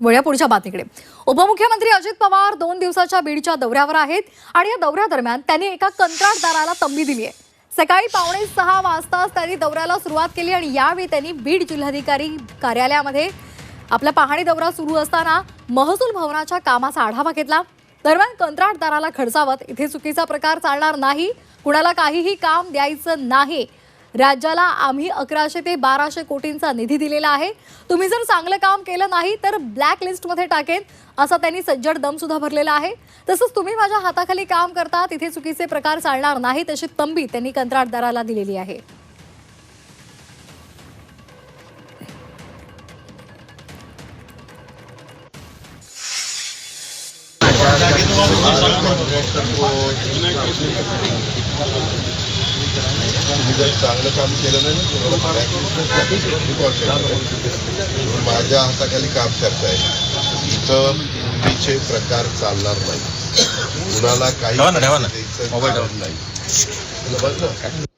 वळ्या पुढच्या बातमीकडे. उपमुख्यमंत्री अजित पवार दोन दिवसाच्या बीडच्या दौऱ्यावर आहेत आणि या दौऱ्यादरम्यान त्यांनी एका कंत्राटदाराला तंबी दिली आहे. सकाळी पावणे सहा वाजताच त्यांनी दौऱ्याला सुरुवात केली आणि यावेळी त्यांनी बीड जिल्हाधिकारी कार्यालयामध्ये आपला पाहणी दौरा सुरू असताना महसूल भवनाच्या कामाचा आढावा घेतला. दरम्यान कंत्राटदाराला खडसावत इथे चुकीचा प्रकार चालणार नाही. कुणाला काहीही काम द्यायचं नाही. राज्याला आम्ही अकराशे ते बाराशे कोटींचा निधी दिलेला आहे. तुम्ही जर चांगलं काम केलं नाही तर ब्लॅक लिस्टमध्ये टाकेन असा त्यांनी सज्जड दम सुद्धा भरलेला आहे. तसंच तुम्ही माझ्या हाताखाली काम करता तिथे चुकीचे प्रकार चालणार नाही तशी तंबी त्यांनी कंत्राटदाराला दिलेली आहे. जर चांगलं काम केलं नाही. माझ्या हाताखाली काम करताय. इथं चोरीचे प्रकार चालणार नाही. कुणाला काही. द्यायचं नाही.